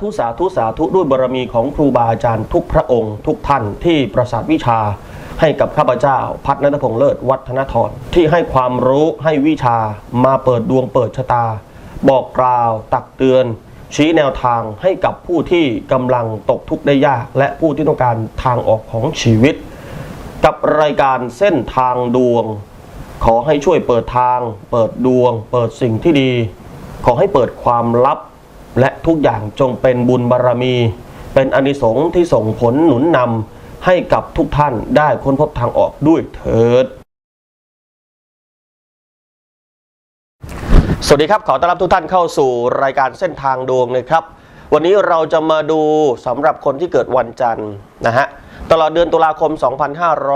ธุสาธุสาธุด้วยบารมีของครูบาอาจารย์ทุกพระองค์ ทุกท่านที่ประสาทวิชาให้กับข้าพเจ้า พัฒนัทพงษ์เลิศวัฒนธรที่ให้ความรู้ให้วิชามาเปิดดวงเปิดชะตา บอกกล่าวตักเตือน ชี้แนวทางให้กับผู้ที่กำลังตกทุกข์ได้ยาก และผู้ที่ต้องการทางออกของชีวิต กับรายการเส้นทางดวง ขอให้ช่วยเปิดทาง เปิดดวง เปิดสิ่งที่ดี ขอให้เปิดความลับ และทุกอย่างจงเป็นบุญบารรมี เป็นอนิสงส์ที่ส่งผลหนุนนำให้กับทุกท่านได้ค้นพบทางออกด้วยเถิด สวัสดีครับ ขอต้อนรับทุกท่านเข้าสู่รายการเส้นทางดวงนะครับ วันนี้เราจะมาดูสำหรับคนที่เกิดวันจันทร์นะฮะตลอดเดือนตุลาคม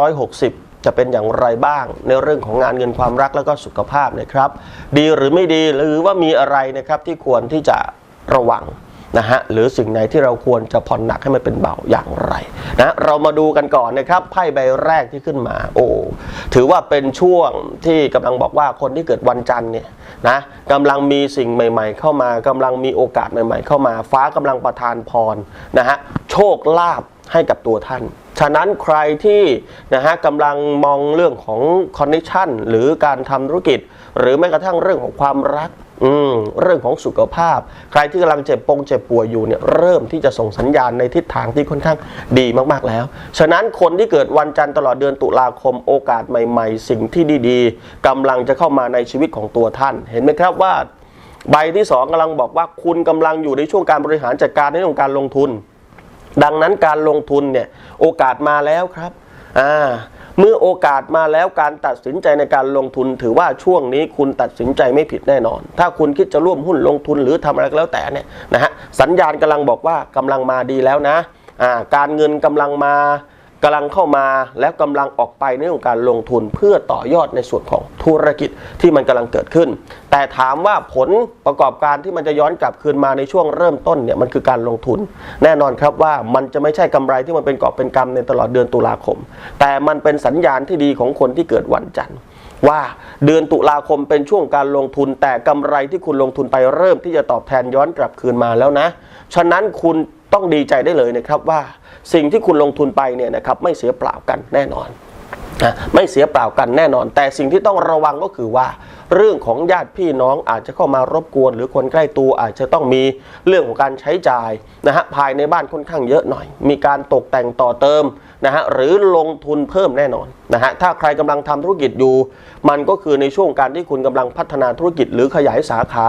2560จะเป็นอย่างไรบ้างในเรื่องของงานเงินความรักแล้วก็สุขภาพนะครับ ดีหรือไม่ดีหรือว่ามีอะไรนะครับที่ควรที่จะ ระวังนะฮะหรือสิ่งไหนที่เราควรจะผ่อนหนักให้มันเป็นเบาอย่างไรนะเรามาดูกันก่อนนะครับไพ่ใบแรกที่ขึ้นมา โอ้ถือว่าเป็นช่วงที่กำลังบอกว่าคนที่เกิดวันจันทร์เนี่ยนะกำลังมีสิ่งใหม่ ๆ เข้ามากำลังมีโอกาสใหม่ ๆ เข้ามา ฟ้ากำลังประทานพรนะฮะโชคลาภให้กับตัวท่าน ฉะนั้นใครที่นะฮะกำลังมองเรื่องของคอนดิชันหรือการทำธุรกิจ หรือแม้กระทั่งเรื่องของความรัก อืมเรื่องของสุขภาพ ใครที่กำลังเจ็บปงเจ็บป่วยอยู่เนี่ยเริ่มที่จะส่งสัญญาณในทิศทางที่ค่อนข้างดีมากๆแล้ว ฉะนั้นคนที่เกิดวันจันทร์ตลอดเดือนตุลาคมโอกาสใหม่ ๆ สิ่งที่ดีๆกำลังจะเข้ามาในชีวิตของตัวท่าน เห็นไหมครับว่า ใบที่สองกำลังบอกว่าคุณกำลังอยู่ในช่วงการบริหารจัดการในเรื่องการลงทุน ดังนั้นการลงทุนเนี่ยโอกาสมาแล้วครับอ่า เมื่อโอกาสมาแล้วการตัดสินใจในการลงทุน ถือว่าช่วงนี้คุณตัดสินใจไม่ผิดแน่นอน ถ้าคุณคิดจะร่วมหุ้นลงทุนหรือทำอะไรก็แล้วแต่เนี่ยนะฮะสัญญาณกำลังบอกว่ากำลังมาดีแล้วนะการเงินกำลังมา กำลังเข้ามาแล้วกำลังออกไปในเรื่องการลงทุนเพื่อต่อยอดในส่วนของธุรกิจที่มันกำลังเกิดขึ้น แต่ถามว่าผลประกอบการที่มันจะย้อนกลับคืนมาในช่วงเริ่มต้นเนี่ยมันคือการลงทุน แน่นอนครับว่ามันจะไม่ใช่กำไรที่มันเป็นกอบเป็นกำในตลอดเดือนตุลาคม แต่มันเป็นสัญญาณที่ดีของคนที่เกิดวันจันทร์ว่าเดือนตุลาคมเป็นช่วงการลงทุน แต่กำไรที่คุณลงทุนไปเริ่มที่จะตอบแทนย้อนกลับคืนมาแล้วนะ ฉะนั้นคุณ ต้องดีใจได้เลยนะครับว่าสิ่งที่คุณลงทุนไปเนี่ยนะครับไม่เสียเปล่ากันแน่นอนนะไม่เสียเปล่ากันแน่นอน แต่สิ่งที่ต้องระวังก็คือว่า เรื่องของญาติพี่น้องอาจจะเข้ามารบกวน หรือคนใกล้ตัวอาจจะต้องมีเรื่องของการใช้จ่ายนะฮะภายในบ้านค่อนข้างเยอะหน่อย มีการตกแต่งต่อเติมนะฮะหรือลงทุนเพิ่มแน่นอนนะฮะถ้าใครกำลังทำธุรกิจอยู่ มันก็คือในช่วงการที่คุณกำลังพัฒนาธุรกิจหรือขยายสาขา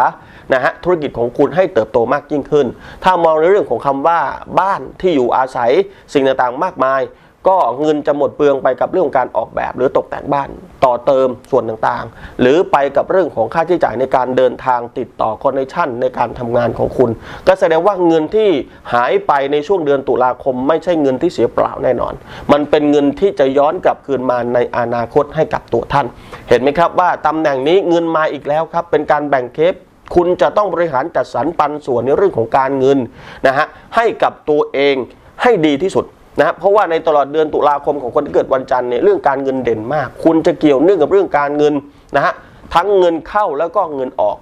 นะฮะธุรกิจของคุณให้เติบโตมากยิ่งขึ้น ถ้ามองในเรื่องของคำว่าบ้านที่อยู่อาศัยสิ่งต่างๆ มากมาย ก็เงินจะหมดเปลืองไปกับเรื่องการออกแบบหรือตกแต่งบ้าน ต่อเติมส่วนต่างๆ หรือไปกับเรื่องของค่าใช้จ่ายในการเดินทางติดต่อคอนเนคชั่นในการทำงานของคุณ ก็แสดงว่าเงินที่หายไปในช่วงเดือนตุลาคม ไม่ใช่เงินที่เสียเปล่าแน่นอน มันเป็นเงินที่จะย้อนกลับคืนมาในอนาคตให้กับตัวท่าน เห็นไหมครับว่าตำแหน่งนี้เงินมาอีกแล้วครับ เป็นการแบ่งเคปคุณจะต้องบริหารจัดสรรปันส่วนในเรื่องของการเงินนะฮะให้กับตัวเองให้ดีที่สุด นะเพราะว่าในตลอดเดือนตุลาคมของคนที่เกิดวันจันทร์เนี่ยเรื่องการเงินเด่นมาก คุณจะเกี่ยวเนื่องกับเรื่องการเงินนะฮะทั้งเงินเข้าแล้วก็เงินออก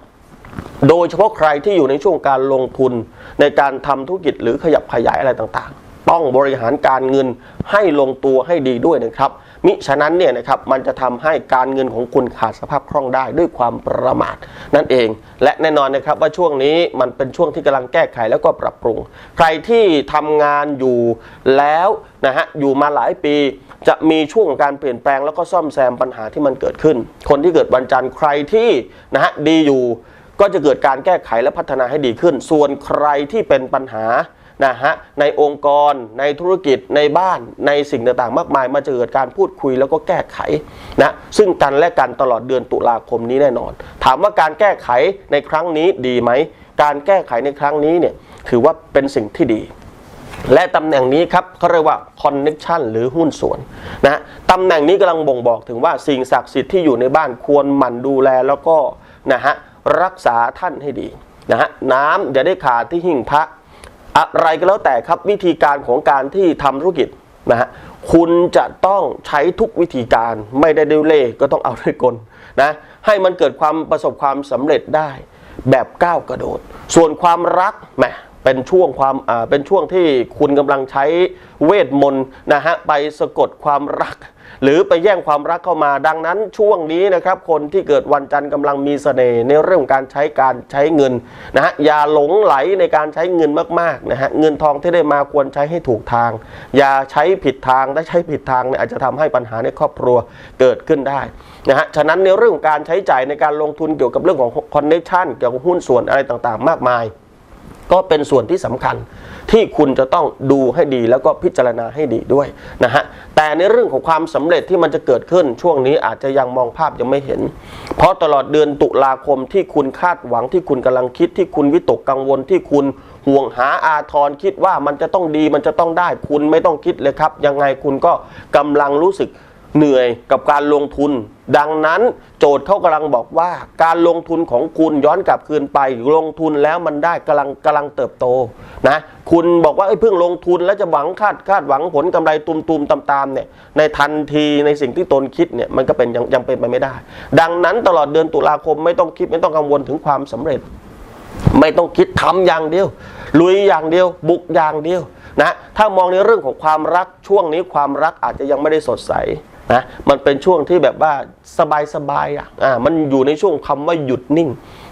โดยเฉพาะใครที่อยู่ในช่วงการลงทุนในการทำธุรกิจหรือขยับขยายอะไรต่างๆ ต้องบริหารการเงินให้ลงตัวให้ดีด้วยนะครับ มิฉะนั้นเนี่ยนะครับมันจะทำให้การเงินของคุณขาดสภาพคล่องได้ด้วยความประมาทนั่นเอง และแน่นอนนะครับว่าช่วงนี้มันเป็นช่วงที่กำลังแก้ไขแล้วก็ปรับปรุง ใครที่ทำงานอยู่แล้วนะฮะอยู่มาหลายปีจะมีช่วงของการเปลี่ยนแปลงแล้วก็ซ่อมแซมปัญหาที่มันเกิดขึ้น คนที่เกิดวันจันทร์ใครที่นะฮะดีอยู่ก็จะเกิดการแก้ไขและพัฒนาให้ดีขึ้น ส่วนใครที่เป็นปัญหา นะฮะในองค์กร ในธุรกิจในบ้านในสิ่งต่างๆ มากมายมาจะเกิดการพูดคุยแล้วก็แก้ไขนะซึ่งกันและกันตลอดเดือนตุลาคมนี้แน่นอน ถามว่าการแก้ไขในครั้งนี้ดีไหม การแก้ไขในครั้งนี้เนี่ยถือว่าเป็นสิ่งที่ดีและตำแหน่งนี้ครับเขาเรียกว่า connection หรือหุ้นส่วนนะตำแหน่งนี้กำลังบ่งบอกถึงว่าสิ่งศักดิ์สิทธิ์ที่อยู่ในบ้านควรหมั่นดูแลแล้วก็นะฮะรักษาท่านให้ดีนะฮะน้ำอย่าได้ขาดที่หิ้งพระ อะไรก็แล้วแต่ครับวิธีการของการที่ทำธุรกิจนะฮะคุณจะต้องใช้ทุกวิธีการไม่ได้ด้วยเล่ก็ต้องเอาด้วยกลนะให้มันเกิดความประสบความสำเร็จได้แบบก้าวกระโดด ส่วนความรักแหม เป็นช่วงความเป็นช่วงที่คุณกำลังใช้เวทมนต์นะฮะไปสะกดความรัก หรือไปแย่งความรักเข้ามาดังนั้นช่วงนี้นะครับ คนที่เกิดวันจันทร์กำลังมีเสน่ห์ในเรื่องการใช้การใช้เงินนะฮะอย่าหลงไหลในการใช้เงินมากๆนะฮะเงินทองที่ได้มาควรใช้ให้ถูกทาง อย่าใช้ผิดทางถ้าใช้ผิดทางเนี่ยอาจจะทำให้ปัญหาในครอบครัวเกิดขึ้นได้นะฮะฉะนั้นในเรื่องของการใช้จ่ายในการลงทุนเกี่ยวกับเรื่องของคอนเนคชันเกี่ยวกับหุ้นส่วนอะไรต่างๆ มากมาย ก็เป็นส่วนที่สำคัญที่คุณจะต้องดูให้ดีแล้วก็พิจารณาให้ดีด้วยนะฮะแต่ในเรื่องของความสำเร็จที่มันจะเกิดขึ้นช่วงนี้อาจจะยังมองภาพยังไม่เห็น เพราะตลอดเดือนตุลาคมที่คุณคาดหวังที่คุณกำลังคิดที่คุณวิตกกังวลที่คุณห่วงหาอาทรคิดว่ามันจะต้องดีมันจะต้องได้คุณไม่ต้องคิดเลยครับ ยังไงคุณก็กำลังรู้สึก เหนื่อยกับการลงทุน ดังนั้นโจทย์เขากำลังบอกว่า การลงทุนของคุณย้อนกลับคืนไป ลงทุนแล้วมันได้กำลังกำลังเติบโตนะคุณบอกว่าเอ้เพิ่งลงทุนแล้วจะหวังคาดคาดหวังผลกำไรตุมๆตามๆเนี่ยในทันทีในสิ่งที่ตนคิดเนี่ยมันก็เป็นยังยังเป็นไปไม่ได้ ดังนั้นตลอดเดือนตุลาคมไม่ต้องคิดไม่ต้องกังวลถึงความสำเร็จ ไม่ต้องคิดทำอย่างเดียว ลุยอย่างเดียว บุกอย่างเดียวนะถ้ามองในเรื่องของความรักช่วงนี้ความรักอาจจะยังไม่ได้สดใส นะมันเป็นช่วงที่แบบว่าสบายสบายๆอะอ่ามันอยู่ในช่วงคำว่าหยุดนิ่ง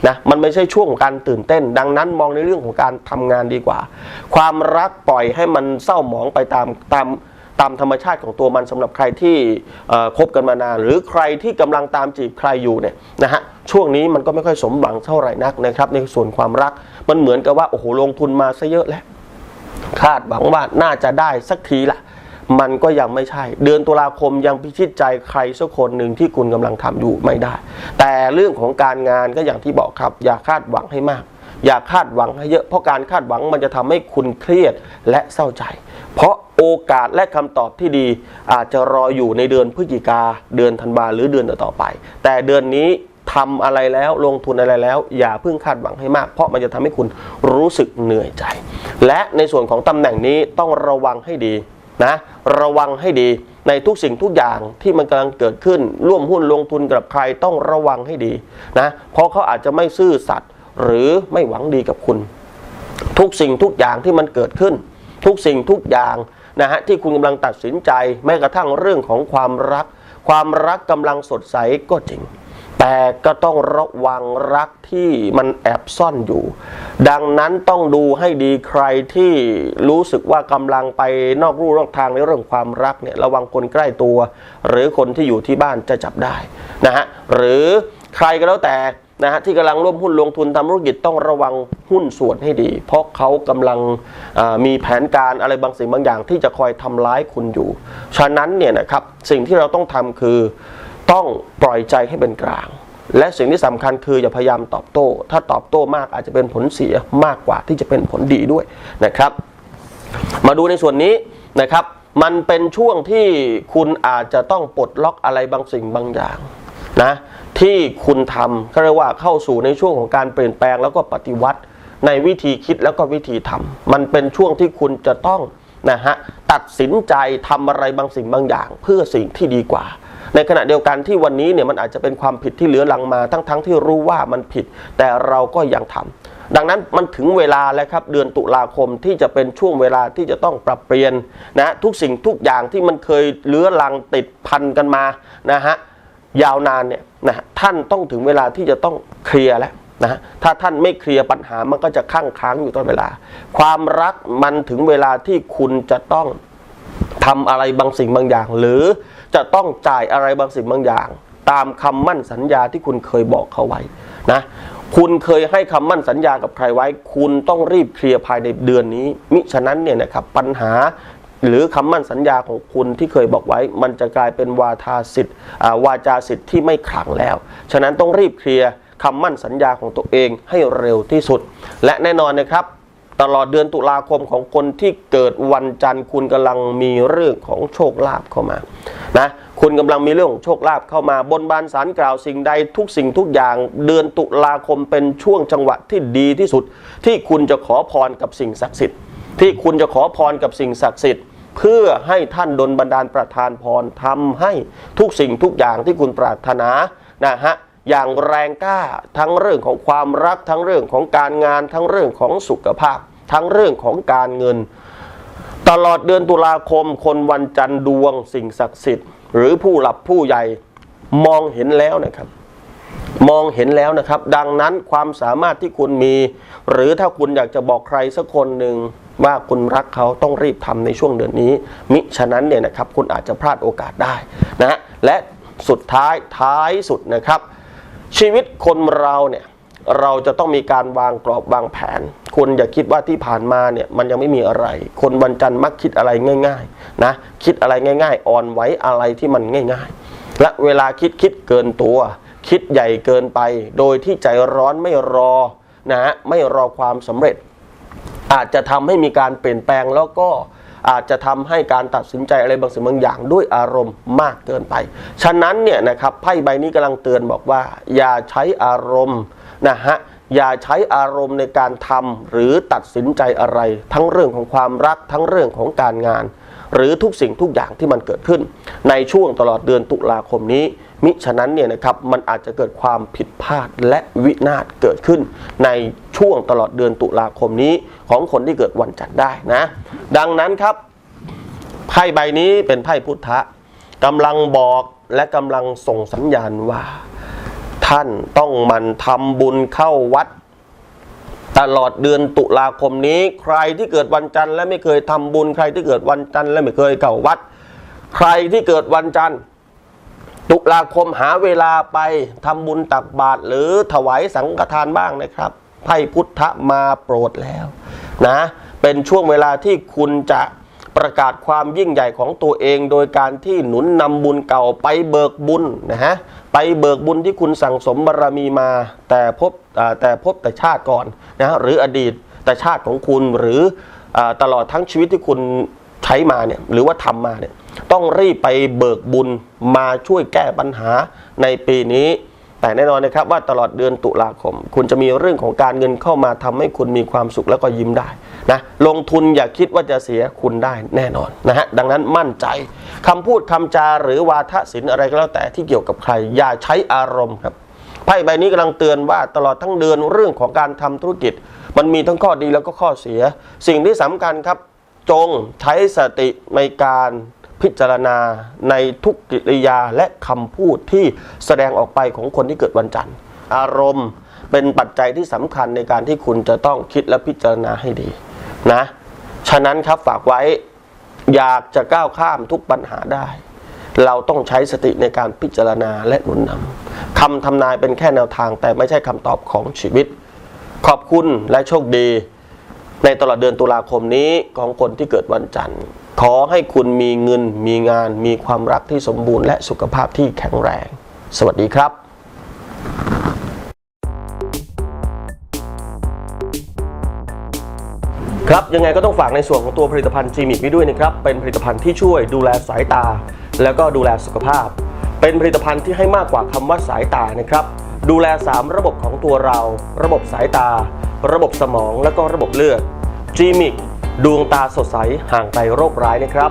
นะมันไม่ใช่ช่วงของการตื่นเต้น ดังนั้นมองในเรื่องของการทำงานดีกว่า ความรักปล่อยให้มันเศร้าหมองไปตามตามตามธรรมชาติของตัวมันสำหรับใครที่คบกันมานาน หรือใครที่กำลังตามจีบใครอยู่เนี่ยนะฮะช่วงนี้มันก็ไม่ค่อยสมหวังเท่าไหร่นักนะครับในส่วนความรักมันเหมือนกับว่าโอ้โหลงทุนมาซะเยอะแล้วคาดหวังว่าน่าจะได้สักทีละ มันก็ยังไม่ใช่ เดือนตุลาคมยังพิชิตใจใครสักคนหนึ่งที่คุณกำลังทำอยู่ไม่ได้ แต่เรื่องของการงานก็อย่างที่บอกครับ อย่าคาดหวังให้มาก อย่าคาดหวังให้เยอะเพราะการคาดหวังมันจะทำให้คุณเครียดและเศร้าใจ เพราะโอกาสและคำตอบที่ดี อาจจะรออยู่ในเดือนพฤศจิกาเดือนธันวาหรือเดือนต่อไป แต่เดือนนี้ทำอะไรแล้วลงทุนอะไรแล้ว อย่าเพิ่งคาดหวังให้มาก เพราะมันจะทำให้คุณรู้สึกเหนื่อยใจ และในส่วนของตำแหน่งนี้ต้องระวังให้ดีนะ ระวังให้ดี ในทุกสิ่งทุกอย่างที่มันกำลังเกิดขึ้น ร่วมหุ้นลงทุนกับใครต้องระวังให้ดีนะเพราะเขาอาจจะไม่ซื่อสัตย์หรือไม่หวังดีกับคุณ ทุกสิ่งทุกอย่างที่มันเกิดขึ้น ทุกสิ่งทุกอย่างนะฮะที่คุณกำลังตัดสินใจแม้กระทั่งเรื่องของความรัก ความรักกำลังสดใสก็จริง แต่ก็ต้องระวังรักที่มันแอบซ่อนอยู่ ดังนั้นต้องดูให้ดีใครที่รู้สึกว่ากำลังไปนอกรูนอกทางในเรื่องความรักเนี่ยระวังคนใกล้ตัว หรือคนที่อยู่ที่บ้านจะจับได้นะฮะหรือใครก็แล้วแต่นะฮะที่กำลังร่วมหุ้นลงทุนทำธุรกิจต้องระวังหุ้นส่วนให้ดี เพราะเขากำลังมีแผนการอะไรบางสิ่งบางอย่าง ที่จะคอยทำร้ายคุณอยู่ ฉะนั้นเนี่ยนะครับสิ่งที่เราต้องทำคือต้องปล่อยใจให้เป็นกลาง และสิ่งที่สำคัญคืออย่าพยายามตอบโต้ ถ้าตอบโต้มากอาจจะเป็นผลเสียมากกว่าที่จะเป็นผลดีด้วยนะครับ มาดูในส่วนนี้นะครับ มันเป็นช่วงที่คุณอาจจะต้องปลดล็อกอะไรบางสิ่งบางอย่างนะที่คุณทำเขาเรียกว่าเข้าสู่ในช่วงของการเปลี่ยนแปลงแล้วก็ปฏิวัติในวิธีคิดแล้วก็วิธีทำมันเป็นช่วงที่คุณจะต้องนะฮะตัดสินใจทำอะไรบางสิ่งบางอย่าง เพื่อสิ่งที่ดีกว่า ในขณะเดียวกันที่วันนี้เนี่ยมันอาจจะเป็นความผิดที่เหลือหลังมาทั้งๆทที่รู้ว่ามันผิด แต่เราก็ยังทำดังนั้นมันถึงเวลาแล้วครับเดือนตุลาคมที่จะเป็นช่วงเวลาที่จะต้องปรับเปลี่ยนนะทุกสิ่งทุกอย่างที่มันเคยเลื้อรังติดพันกันมานะฮะยาวนานเนี่ยนะท่านต้องถึงเวลาที่จะต้องเคลียร์แล้วนะฮะถ้าท่านไม่เคลียร์ปัญหามันก็จะค้างค้างอยู่ตลอดเวลา ความรักมันถึงเวลาที่คุณจะต้องทำอะไรบางสิ่งบางอย่าง หรือ จะต้องจ่ายอะไรบางสิ่งบางอย่าง ตามคำมั่นสัญญาที่คุณเคยบอกเขาไว้นะคุณเคยให้คำมั่นสัญญากับใครไว้ คุณต้องรีบเคลียร์ภายในเดือนนี้ มิฉะนั้นเนี่ยนะครับปัญหาหรือคำมั่นสัญญาของคุณที่เคยบอกไว้ มันจะกลายเป็นวาทาสิทธิ์วาจาสิทธิ์ที่ไม่ขลังแล้ว ฉะนั้นต้องรีบเคลียร์คำมั่นสัญญาของตัวเองให้เร็วที่สุด และแน่นอนนะครับ ตลอดเดือนตุลาคมของคนที่เกิดวันจันทร์คุณกำลังมีเรื่องของโชคลาภเข้ามา นะคุณกำลังมีเรื่องของโชคลาภเข้ามาบนบานสารกล่าวสิ่งใดทุกสิ่งทุกอย่าง เดือนตุลาคมเป็นช่วงจังหวะที่ดีที่สุด ที่คุณจะขอพรกับสิ่งศักดิ์สิทธิ์ ที่คุณจะขอพรกับสิ่งศักดิ์สิทธิ์เพื่อให้ท่านดลบันดาลประทานพรทำให้ทุกสิ่งทุกอย่างที่คุณปรารถนานะฮะอย่างแรงกล้าทั้งเรื่องของความรักทั้งเรื่องของการงานทั้งเรื่องของสุขภาพ ทั้งเรื่องของการเงิน ตลอดเดือนตุลาคม คนวันจันทร์ดวงสิ่งศักดิ์สิทธิ์ หรือผู้หลับผู้ใหญ่มองเห็นแล้วนะครับ มองเห็นแล้วนะครับ ดังนั้นความสามารถที่คุณมี หรือถ้าคุณอยากจะบอกใครสักคนหนึ่งว่าคุณรักเขาต้องรีบทำในช่วงเดือนนี้ มิฉะนั้นเนี่ยนะครับ คุณอาจจะพลาดโอกาสได้นะฮะและสุดท้ายท้ายสุดนะครับ ชีวิตคนเราเนี่ยเราจะต้องมีการวางกรอบวางแผน คุณอย่าคิดว่าที่ผ่านมาเนี่ยมันยังไม่มีอะไร คนวันจันทร์มักคิดอะไรง่ายๆนะคิดอะไรง่าย ๆ อ่อนไหวอะไรที่มันง่าย ๆ และเวลาคิดคิดเกินตัว คิดใหญ่เกินไป โดยที่ใจร้อนไม่รอนะฮะไม่รอความสำเร็จ อาจจะทำให้มีการเปลี่ยนแปลงแล้วก็อาจจะทำให้การตัดสินใจอะไรบางสิ่งบางอย่างด้วยอารมณ์มากเกินไป ฉะนั้นเนี่ยนะครับไพ่ใบนี้กำลังเตือนบอกว่า อย่าใช้อารมณ์นะฮะ อย่าใช้อารมณ์ในการทำหรือตัดสินใจอะไร ทั้งเรื่องของความรักทั้งเรื่องของการงาน หรือทุกสิ่งทุกอย่างที่มันเกิดขึ้น ในช่วงตลอดเดือนตุลาคมนี้ มิฉะนั้นเนี่ยนะครับมันอาจจะเกิดความผิดพลาดและวินาศเกิดขึ้น ในช่วงตลอดเดือนตุลาคมนี้ ของคนที่เกิดวันจันทร์ได้นะ ดังนั้นครับไพ่ใบนี้เป็นไพ่พุทธะกำลังบอกและกำลังส่งสัญญาณว่า ท่านต้องมันทำบุญเข้าวัด ตลอดเดือนตุลาคมนี้ ใครที่เกิดวันจันทร์และไม่เคยทำบุญ ใครที่เกิดวันจันทร์และไม่เคยเข้าวัด ใครที่เกิดวันจันทร์ ตุลาคมหาเวลาไปทำบุญตักบาตรหรือถวายสังฆทานบ้างนะครับไพ่พุทธมาโปรดแล้ว นะ เป็นช่วงเวลาที่คุณจะ ประกาศความยิ่งใหญ่ของตัวเอง โดยการที่หนุนนำบุญเก่าไปเบิกบุญนะฮะไปเบิกบุญที่คุณสั่งสมบารมีมา แต่พบแต่พบแต่ชาติก่อนนะฮะหรืออดีตแต่ชาติของคุณหรืออตลอดทั้งชีวิตที่คุณใช้มาเนี่ยหรือว่าทำมาเนี่ยต้องรีบไปเบิกบุญมาช่วยแก้ปัญหาในปีนี้ แต่แน่นอนนะครับว่าตลอดเดือนตุลาคม คุณจะมีเรื่องของการเงินเข้ามาทำให้คุณมีความสุขแล้วก็ยิ้มได้นะลงทุนอย่าคิดว่าจะเสียคุณได้แน่นอนนะฮะดังนั้นมั่นใจคำพูดคำจาหรือวาทศิลป์อะไรก็แล้วแต่ที่เกี่ยวกับใคร อย่าใช้อารมณ์ครับไพ่ใบนี้กำลังเตือนว่าตลอดทั้งเดือนเรื่องของการทำธุรกิจ มันมีทั้งข้อดีแล้วก็ข้อเสีย สิ่งที่สำคัญครับ จงใช้สติในการ พิจารณาในทุกกิริยาและคำพูดที่แสดงออกไปของคนที่เกิดวันจันทร์ อารมณ์เป็นปัจจัยที่สำคัญในการที่คุณจะต้องคิดและพิจารณาให้ดีนะ ฉะนั้นครับฝากไว้อยากจะก้าวข้ามทุกปัญหาได้ เราต้องใช้สติในการพิจารณาและหนุนนำคำทำนายเป็นแค่แนวทางแต่ไม่ใช่คำตอบของชีวิต ขอบคุณและโชคดี ในตลอดเดือนตุลาคมนี้ของคนที่เกิดวันจันทร์ ขอให้คุณมีเงิน มีงาน มีความรักที่สมบูรณ์และสุขภาพที่แข็งแรง สวัสดีครับครับยังไงก็ต้องฝากในส่วนของตัวผลิตภัณฑ์จีมิกนี้ด้วยนะครับ เป็นผลิตภัณฑ์ที่ช่วยดูแลสายตา แล้วก็ดูแลสุขภาพ เป็นผลิตภัณฑ์ที่ให้มากกว่าคำว่าสายตานะครับ ดูแล 3 ระบบของตัวเรา ระบบสายตา ระบบสมองและก็ระบบเลือดจีมิกดวงตาสดใสห่างไกลโรคร้ายนะครับ